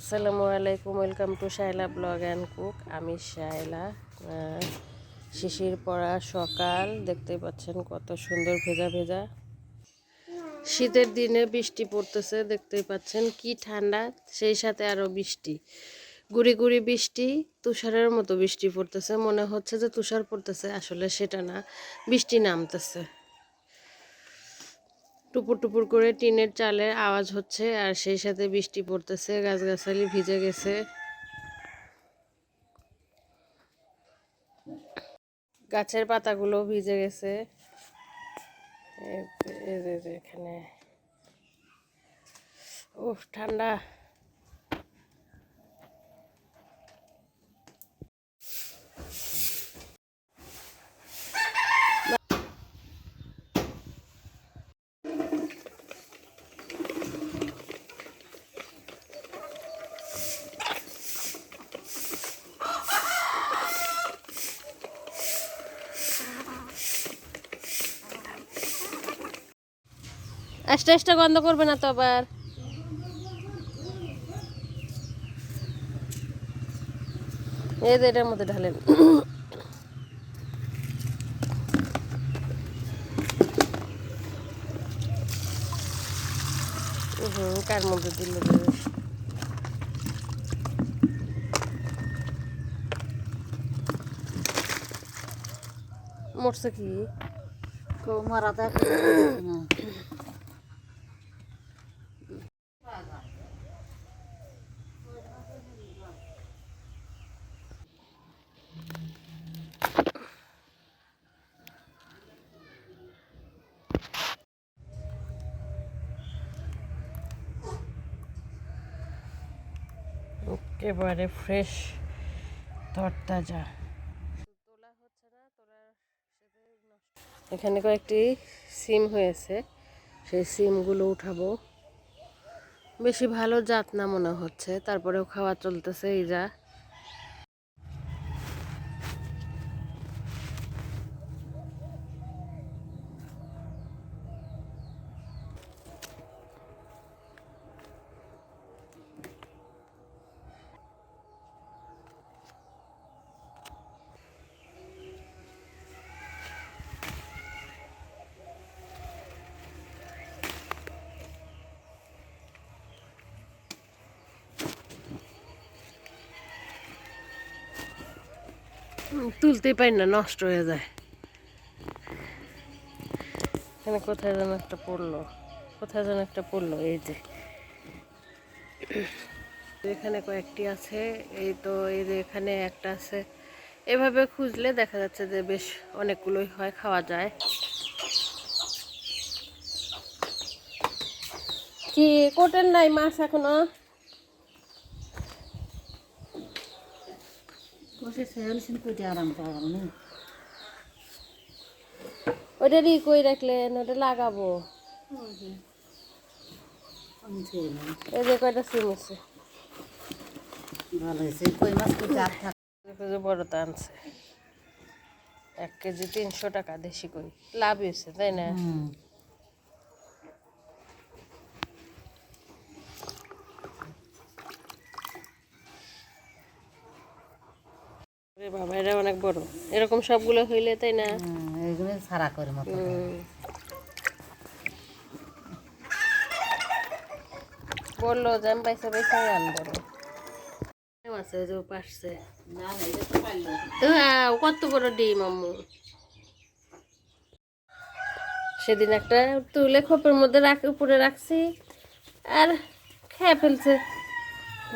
আসসালামু আলাইকুম welcome to Shaila blog and cook. আমি আহ, শিশির পড়া সকাল দেখতেই পাচ্ছেন কত সুন্দর ভেজা ভেজা। শীতের দিনে বৃষ্টি পড়তেছে দেখতেই পাচ্ছেন কি ঠান্ডা সেই সাথে আরও বৃষ্টি। গুড়ি গুড়ি বৃষ্টি তুষারের মতো বৃষ্টি পড়তেছে মনে হচ্ছে যে তুষার পড়তেছে আসলে সেটা না বৃষ্টি নামতেছে। টুপুর টুপুর করে টিনের চালের আওয়াজ হচ্ছে আর সেই সাথে বৃষ্টি পড়তেছে, গাছগাছালি ভিজে গেছে। গাছের পাতাগুলো ভিজে গেছে। এখানে। উফ, ঠান্ডা। আস্তে আস্তে গন্ধ করবে না তো আবার? এই যে এটার মধ্যে ঢালেন। হুম কার মধ্যে দিল? মরছে কি? মারাতে একেবারে ফ্রেশ তরতাজা। এখানে কয়েকটি সিম হয়েছে, সেই সিমগুলো উঠাবো। বেশি ভালো জাত না মনে হচ্ছে, তারপরেও খাওয়া চলতেছে এই যা। তুলতেই পারি না, নষ্ট হয়ে যায়। এখানে কোথায় যেন একটা পড়ল, কোথায় যেন একটা পড়ল, এই যে। এখানে কয়েকটি আছে, এই তো, এই যে এখানে একটা আছে। এভাবে খুঁজলে দেখা যাচ্ছে যে বেশ অনেকগুলোই হয়, খাওয়া যায়। কি, কোটের নাই মাছ এখনও? বসে আরাম পাওয়া নেই ওটা রি কই রাখলেন? ওটা লাগাবো। আমি ছেড়ে এই যে কয়টা সিম আছে? ভালো হয়েছে। কই মাছ কুইটে আর থাক দেখো যে আনছে। এক কেজি তিনশো টাকা দেশি কই। লাভ হয়েছে তাই না? বাবা এটা অনেক বড়। এরকম সবগুলো হইলে তাই না? সারা করে মতো বলল আনব। আছে যে তো হ্যাঁ কত বড় ডিম আম্মু। সেদিন একটা তুলে খোপের মধ্যে রাখ উপরে রাখছি আর খেয়ে ফেলছে।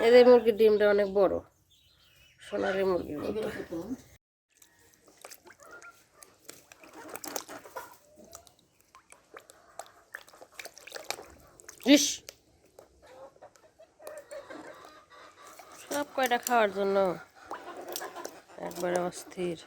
এদের মুরগির ডিমটা অনেক বড়। সোনালি মুরগির মতো ইস। সব কয়টা খাওয়ার জন্য? একবারে অস্থির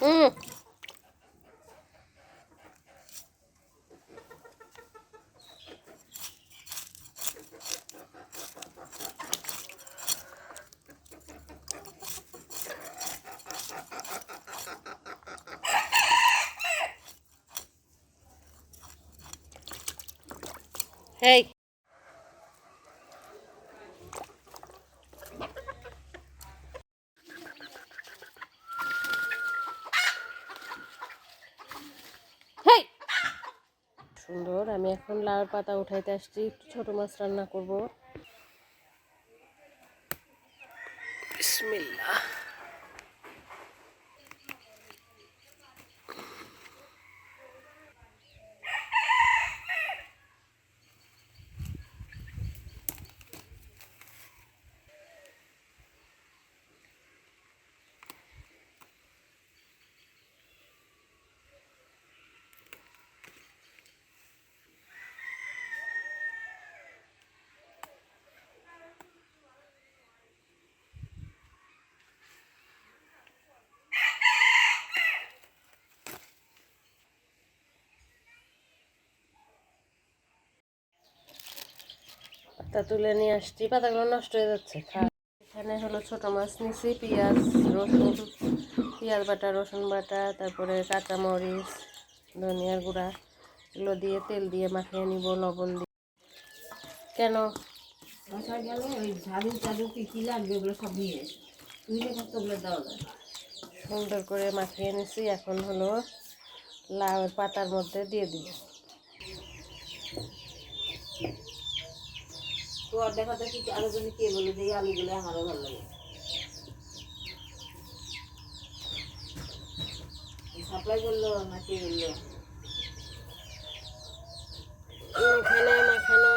হুম হেই সুন্দর আমি এখন লাউর পাতা উঠাইতে আসছি। একটু ছোট মাছ রান্না করব। বিসমিল্লাহ। পাতা তুলে নিয়ে আসছি পাতাগুলো নষ্ট হয়ে যাচ্ছে এখানে হলো ছোট মাছ নিছি পেঁয়াজ রসুন পেঁয়াজ বাটা রসুন বাটা তারপরে কাঁচামরিচ ধনিয়ার গুঁড়া এগুলো দিয়ে তেল দিয়ে মাখিয়ে নিব লবণ দিয়ে। কেন? তো সুন্দর করে মাখিয়ে নিছি এখন হলো লাউয়ের পাতার মধ্যে দিয়ে দিব। তো আর দেখা দেখি আরও কে বলে যে এই আলুগুলো আমারও ভালো লাগে। সাপ্লাই করল না কে বলল? মাখানো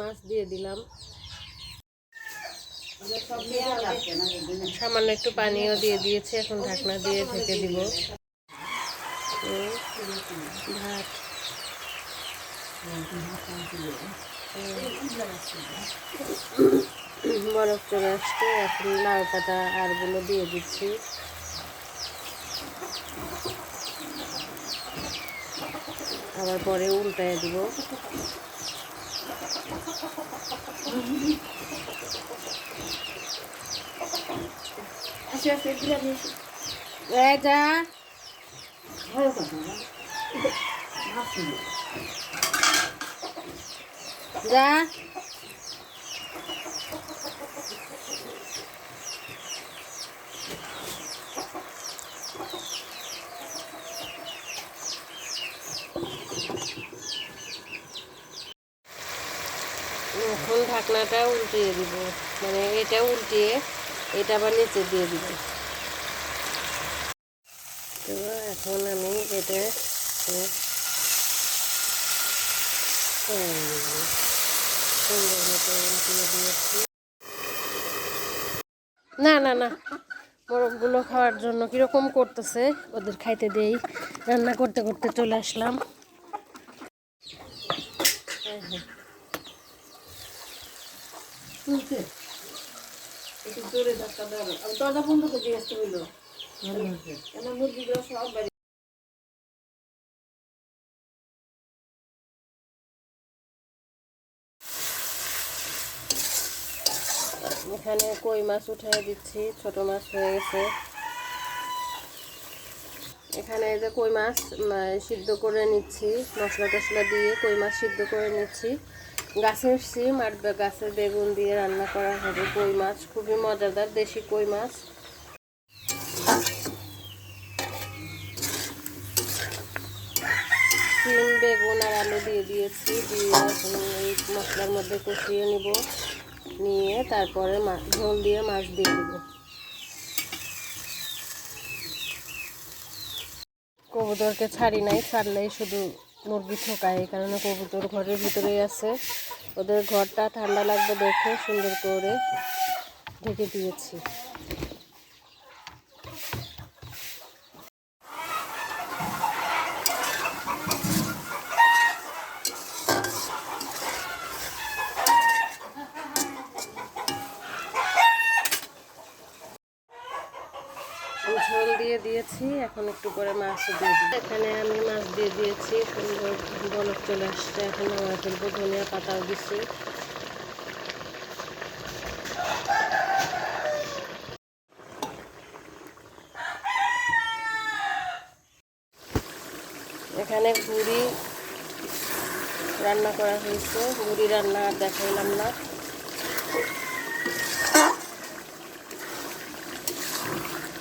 মাছ দিয়ে দিলাম। সামান্য একটু পানিও দিয়ে দিয়েছি এখন ঢাকনা দিয়ে ঢেকে দিব। ভাত। বরফ চলে আসছে এখন লাউ পাতা আরগুলো দিয়ে দিচ্ছি। আবার পরে উল্টায় দিব। আসে আসে এগুলো নিয়ে এসো। এ যা। এখন ঢাকনাটা উল্টিয়ে দিব। মানে এটা উল্টিয়ে, এটা আবার নিচে দিয়ে দিব। তো এখন আমি এটা সুন্দর মতো উল্টিয়ে দিয়েছি না না না। মোরগগুলো খাওয়ার জন্য কীরকম করতেছে ওদের খাইতে দেই। রান্না করতে করতে চলে আসলাম। দরজা বন্ধ করে দিয়ে আসতে হইল মুরগিগুলো সব এখানে কই মাছ উঠিয়ে দিচ্ছি, ছোট মাছ হয়ে গেছে। এখানে যে কই মাছ সিদ্ধ করে নিচ্ছি, মশলা টশলা দিয়ে কই মাছ সিদ্ধ করে নিচ্ছি। গাছের সিম আর গাছের বেগুন দিয়ে রান্না করা হবে কই মাছ, খুবই মজাদার দেশি কই মাছ। সিম বেগুন আর আলু দিয়ে দিয়েছি, দিয়ে এই মশলার মধ্যে কষিয়ে নিব। নিয়ে তারপরে ঝোল দিয়ে মাছ দিয়ে দেব। কবুতরকে ছাড়ি নাই ছাড়লেই শুধু মুরগি ঠোকায়, এই কারণে কবুতর ঘরের ভিতরেই আছে। ওদের ঘরটা ঠান্ডা লাগবে দেখে সুন্দর করে ঢেকে দিয়েছি ঝোল দিয়ে দিয়েছি, এখন একটু করে মাছও দিয়ে দিই। এখানে আমি মাছ দিয়ে দিয়েছি, সুন্দর বলক চলে আসছে, এখন নামায় ফেলব, ধনিয়া পাতাও দিচ্ছি। এখানে ঘুড়ি রান্না করা হয়েছে মুড়ি রান্না দেখাইলাম না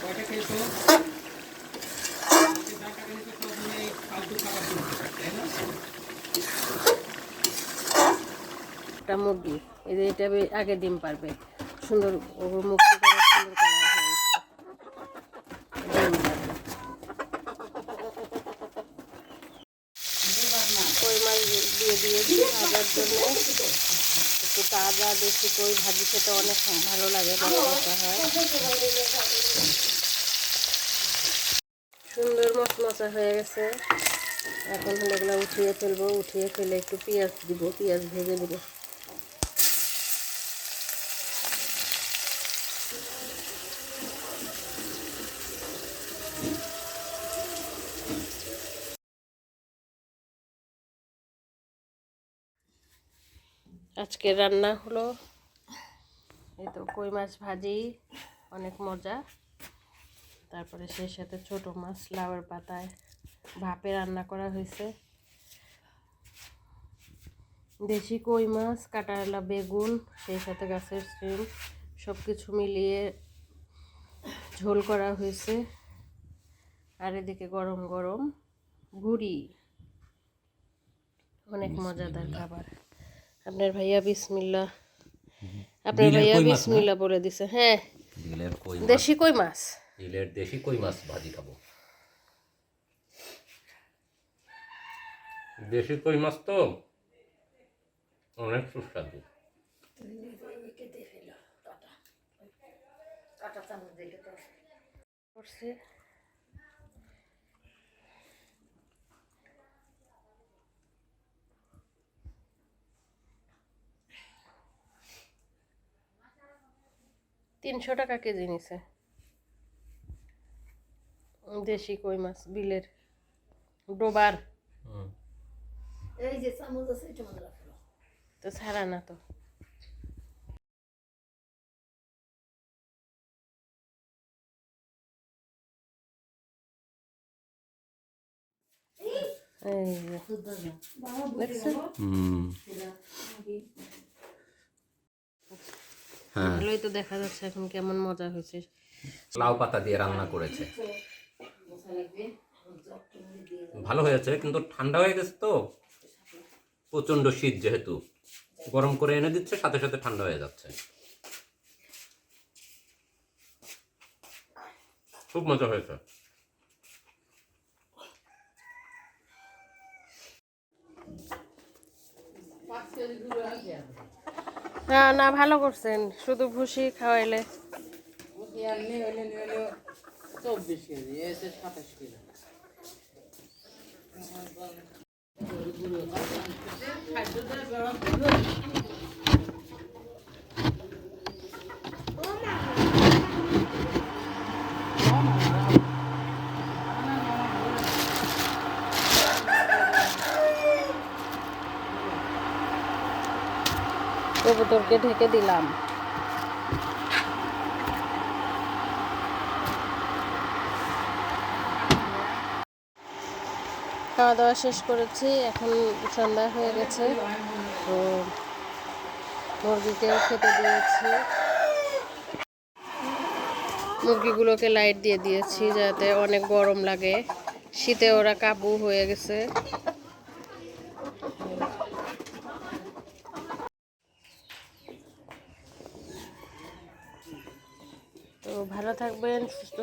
কয়টা খেয়েছো ফালতু খাবার কিনছো, তাই না একটা মুরগি। এই যে এটা আগে ডিম পারবে। সুন্দর ও মুক্তি করে সুন্দর কালার হয়ে। কই দিয়ে ভাজার জন্য? একটু তাজা দেশি কই ভাজি খেতে অনেক ভালো লাগে হয়। সুন্দর মশমশা হয়ে গেছে। এখন হলো উঠিয়ে ফেলব, উঠিয়ে ফেলে একটু পেঁয়াজ দিব, পেঁয়াজ ভেজে দিব। আজকে রান্না হলো এই তো কই মাছ ভাজি অনেক মজা। তারপরে সেই সাথে ছোট মাছ লাউয়ের পাতায় ভাপে রান্না করা হয়েছে। দেশি কই মাছ কাটারলা বেগুন সেই সাথে গাছের স্ট্রিম সব কিছু মিলিয়ে ঝোল করা হয়েছে। আর এদিকে গরম গরম ঘুড়ি অনেক মজাদার খাবার। আপনার ভাইয়া বিসমিল্লা আপনার ভাইয়া বিসমিল্লা বলে দিছে হ্যাঁ। বিলের কই মাছ? দেশি কই মাছ? বিলের দেশি কই মাছ ভাজি খাব? দেশি কই মাছ তো অনেক সুস্বাদু। করছে তিনশো টাকা কেজি নিছে। দেশি কই মাছ বিলের। ডোবার। তো ছাড়া না তো। এই যে, দেখছেন? হুম। হ্যাঁ ভালোই তো দেখা যাচ্ছে এখন কেমন মজা হয়েছে। লাউ পাতা দিয়ে রান্না করেছে। ভালো হয়েছে কিন্তু ঠান্ডা হয়ে গেছে তো। প্রচণ্ড শীত যেহেতু। গরম করে এনে দিচ্ছে সাথে সাথে ঠান্ডা হয়ে যাচ্ছে। খুব মজা হয়েছে। না না ভালো করছেন। শুধু ভুসি খাওয়াইলে। চব্বিশ কেজি সাতাশ কেজি কবুতরকে ঢেকে দিলাম। খাওয়া দাওয়া শেষ করেছি, এখন সন্ধ্যা হয়ে গেছে। তো মুরগিকেও খেতে দিয়েছি। মুরগিগুলোকে লাইট দিয়ে দিয়েছি যাতে অনেক গরম লাগে। শীতে ওরা কাবু হয়ে গেছে তো ভালো থাকবেন সুস্থ